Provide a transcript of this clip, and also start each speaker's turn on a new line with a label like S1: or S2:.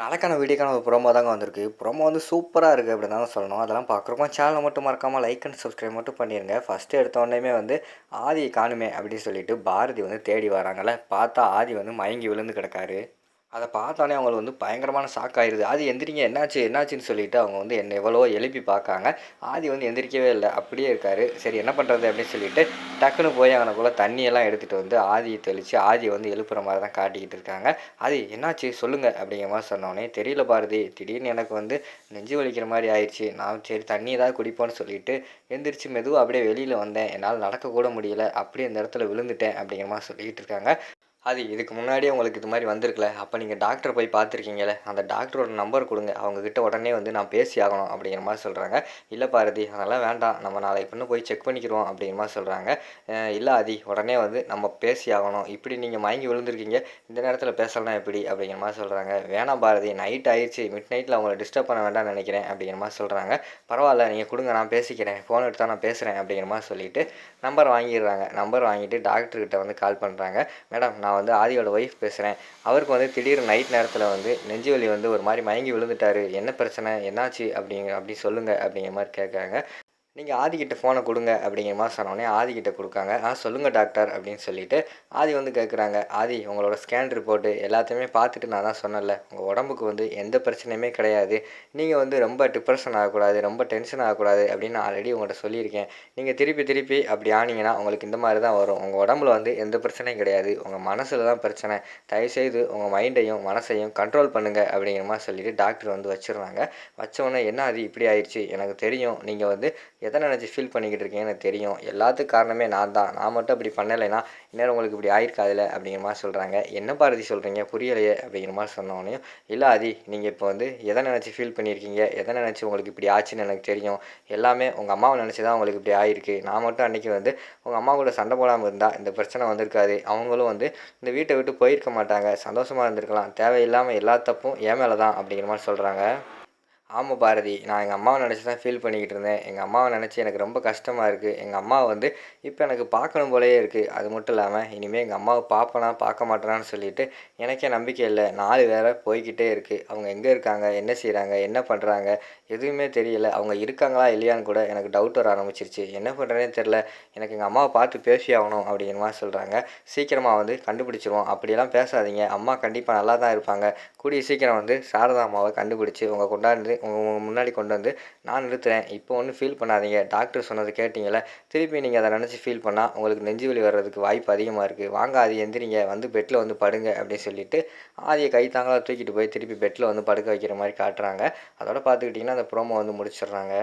S1: நாளைக்கான வீடியோக்கான ஒரு ப்ரோமோ தாங்க வந்திருக்கு. ப்ரோமோ வந்து சூப்பராக இருக்குது அப்படின்னு தான் சொல்லணும். அதெல்லாம் பார்க்குறப்போ சேனலை மட்டும் மறக்காமல் லைக் அண்ட் சப்ஸ்கிரைப் மட்டும் பண்ணிடுங்க ஃபஸ்ட்டு எடுத்த உடனே வந்து ஆதி காணுமே அப்படின்னு சொல்லிட்டு பாரதி வந்து தேடி வராங்கல்ல. பார்த்தா ஆதி வந்து மயங்கி விழுந்து கிடக்காரு. அதை பார்த்தோன்னே அவங்களுக்கு வந்து பயங்கரமான ஷாக் ஆயிடுது ஆதி எந்திரிங்க. என்னாச்சு? என்னாச்சுன்னு சொல்லிட்டு அவங்க வந்து என்னை எவ்வளோ எழுப்பி பார்க்காங்க. ஆதி வந்து எந்திரிக்கவே இல்லை. அப்படியே இருக்காரு. சரி என்ன பண்ணுறது அப்படின்னு சொல்லிட்டு டக்குன்னு போய் அவனுக்குள்ளே தண்ணியெல்லாம் எடுத்துகிட்டு வந்து ஆதியை தெளித்து ஆதியை வந்து எழுப்புற மாதிரி தான் காட்டிக்கிட்டு இருக்காங்க. ஆதி என்னாச்சு? சொல்லுங்கள் அப்படிங்கிற மாதிரி சொன்னோடனே தெரியல பாரதி. திடீர்னு எனக்கு வந்து நெஞ்சு வலிக்கிற மாதிரி ஆயிடுச்சு நான் சரி தண்ணி ஏதாவது குடிப்போன்னு சொல்லிட்டு எந்திரிச்சு மெதுவாக அப்படியே வெளியில் வந்தேன். என்னால் நடக்கக்கூட முடியல. அப்படியே அந்த இடத்துல விழுந்துட்டேன். அப்படிங்கிற மாதிரி சொல்லிக்கிட்டு இருக்காங்க. அது இதுக்கு முன்னாடியே உங்களுக்கு இது மாதிரி வந்திருக்கல அப்போ நீங்கள் டாக்டரை போய் பார்த்துருக்கீங்களே அந்த டாக்டரோட நம்பர் கொடுங்க. அவங்கக்கிட்ட உடனே வந்து நான் பேசி ஆகணும் அப்படிங்கிற மாதிரி சொல்கிறாங்க இல்லை பாரதி அதெல்லாம் வேண்டாம். நம்ம நாளைக்கு இன்னும் போய் செக் பண்ணிக்கிறோம் அப்படிங்கிற மாதிரி சொல்கிறாங்க இல்லை ஆதி உடனே வந்து நம்ம பேசி ஆகணும். இப்படி நீங்கள் மயங்கி விழுந்திருக்கீங்க. இந்த நேரத்தில் பேசலாம் எப்படி அப்படிங்கிற மாதிரி சொல்கிறாங்க வேணாம் பாரதி நைட் ஆயிடுச்சு மிட் நைட்டில் அவங்கள டிஸ்டர்ப் பண்ண வேண்டாம்னு நினைக்கிறேன் அப்படிங்கிற மாதிரி சொல்கிறாங்க பரவாயில்ல நீங்கள் கொடுங்க நான் பேசிக்கிறேன். ஃபோன் எடுத்தால் நான் பேசுகிறேன் அப்படிங்கிற மாதிரி சொல்லிவிட்டு நம்பர் வாங்கிடுறாங்க. நம்பர் வாங்கிட்டு டாக்டர்கிட்ட வந்து கால் பண்ணுறாங்க மேடம் நான் நான் வந்து ஆதியோட ஒய்ஃப் பேசுகிறேன் அவருக்கு வந்து திடீர் நைட் நேரத்தில் வந்து நெஞ்சு வலி வந்து ஒரு மாதிரி மயங்கி விழுந்துட்டாரு. என்ன பிரச்சனை? என்னாச்சு? அப்படிங்க அப்படி சொல்லுங்கள் அப்படிங்கிற மாதிரி கேட்குறாங்க நீங்கள் ஆதிக்கிட்ட ஃபோனை கொடுங்க அப்படிங்கிற மாதிரி சொன்னோடனே ஆதிக்கிட்ட கொடுக்காங்க. ஆ சொல்லுங்கள் டாக்டர் அப்படின்னு சொல்லிட்டு ஆதி வந்து கேட்குறாங்க ஆதி உங்களோட ஸ்கேன் ரிப்போர்ட்டு எல்லாத்தையுமே பார்த்துட்டு நான் தான் சொன்னல உங்கள் உடம்புக்கு வந்து எந்த பிரச்சனையுமே கிடையாது. நீங்கள் வந்து ரொம்ப டிப்ரெஷன் ஆகக்கூடாது ரொம்ப டென்ஷன் ஆகக்கூடாது அப்படின்னு நான் ஆல்ரெடி உங்கள்கிட்ட சொல்லியிருக்கேன். நீங்கள் திருப்பி திருப்பி அப்படி ஆனீங்கன்னா உங்களுக்கு இந்த மாதிரி தான் வரும். உங்கள் உடம்புல வந்து எந்த பிரச்சனையும் கிடையாது. உங்கள் மனசில் தான் பிரச்சனை. தயவுசெய்து உங்கள் மைண்டையும் மனசையும் கண்ட்ரோல் பண்ணுங்கள் அப்படிங்கிற மாதிரி சொல்லிவிட்டு டாக்டர் வந்து வச்சுருந்தாங்க. வச்சோடனே என்ன அது இப்படி ஆயிடுச்சு? எனக்கு தெரியும். நீங்கள் வந்து எதை நினச்சி ஃபீல் பண்ணிக்கிட்டு இருக்கீங்கன்னு எனக்கு தெரியும். எல்லாத்துக்கும் காரணமே நான் தான். நான் மட்டும் அப்படி பண்ணலைன்னா இன்னும் உங்களுக்கு இப்படி ஆயிருக்காதுல அப்படிங்கிற மாதிரி சொல்கிறாங்க என்ன பாரதி சொல்கிறீங்க புரியலையே அப்படிங்கிற மாதிரி சொன்னோடனே இல்லை அதி நீங்கள் இப்போ வந்து எதை நினச்சி ஃபீல் பண்ணியிருக்கீங்க? எதை நினச்சி உங்களுக்கு இப்படி ஆச்சுன்னு எனக்கு தெரியும். எல்லாமே உங்கள் அம்மாவை நினச்சி தான் உங்களுக்கு இப்படி ஆயிருக்கு. நான் மட்டும் அன்றைக்கி வந்து உங்கள் அம்மா கூட சண்டை போடாமல் இருந்தால் இந்த பிரச்சனை வந்திருக்காது. அவங்களும் வந்து இந்த வீட்டை விட்டு போயிருக்க மாட்டாங்க. சந்தோஷமாக இருந்திருக்கலாம். தேவையில்லாமல் எல்லா தப்பும் ஏன் மேலே தான் அப்படிங்கிற மாதிரி சொல்கிறாங்க ஆமாம் பாரதி நான் எங்கள் அம்மாவை நினச்சி தான் ஃபீல் பண்ணிக்கிட்டு இருந்தேன். எங்கள் அம்மாவை நினச்சி எனக்கு ரொம்ப கஷ்டமாக இருக்குது எங்கள் அம்மாவை வந்து இப்போ எனக்கு பார்க்கணும் போலேயே இருக்குது அது மட்டும் இல்லாமல் இனிமேல் எங்கள் அம்மாவை பார்ப்பனா பார்க்க மாட்டேனான்னு சொல்லிட்டு எனக்கே நம்பிக்கை இல்லை. நாலு வேறு போய்கிட்டே இருக்குது அவங்க எங்கே இருக்காங்க? என்ன செய்கிறாங்க என்ன பண்ணுறாங்க எதுவுமே தெரியல. அவங்க இருக்காங்களா? இல்லையான்னு கூட எனக்கு டவுட் வர ஆரம்பிச்சிருச்சு. என்ன பண்ணுறேனே தெரில எனக்கு எங்கள் அம்மாவை பார்த்து பேசி ஆகணும் அப்படிங்கிற மாதிரி சொல்கிறாங்க சீக்கிரமாக வந்து கண்டுபிடிச்சிருவோம். அப்படியெல்லாம் பேசாதீங்க. அம்மா கண்டிப்பாக நல்லா தான் இருப்பாங்க. கூடிய சீக்கிரம் வந்து சாரதா அம்மாவை கண்டுபிடிச்சி உங்கள் கொண்டாந்து முன்னாடி கொண்டு வந்து நான் நிறுத்துகிறேன் இப்போ ஒன்றும் ஃபீல் பண்ணாதீங்க. டாக்டர் சொன்னது கேட்டிங்கள திருப்பி நீங்கள் அதை நினச்சி ஃபீல் பண்ணால் உங்களுக்கு நெஞ்சு வலி வர்றதுக்கு வாய்ப்பு அதிகமாக இருக்குது வாங்க அது எந்திரிங்க. வந்து பெட்டில் வந்து படுங்க அப்படின்னு சொல்லிட்டு ஆதியை கை தாங்களாக தூக்கிட்டு போய் திருப்பி பெட்டில் வந்து படுக்க வைக்கிற மாதிரி காட்டுறாங்க. அதோட பார்த்துக்கிட்டிங்கன்னா அந்த ப்ரோமோ வந்து முடிச்சிடுறாங்க.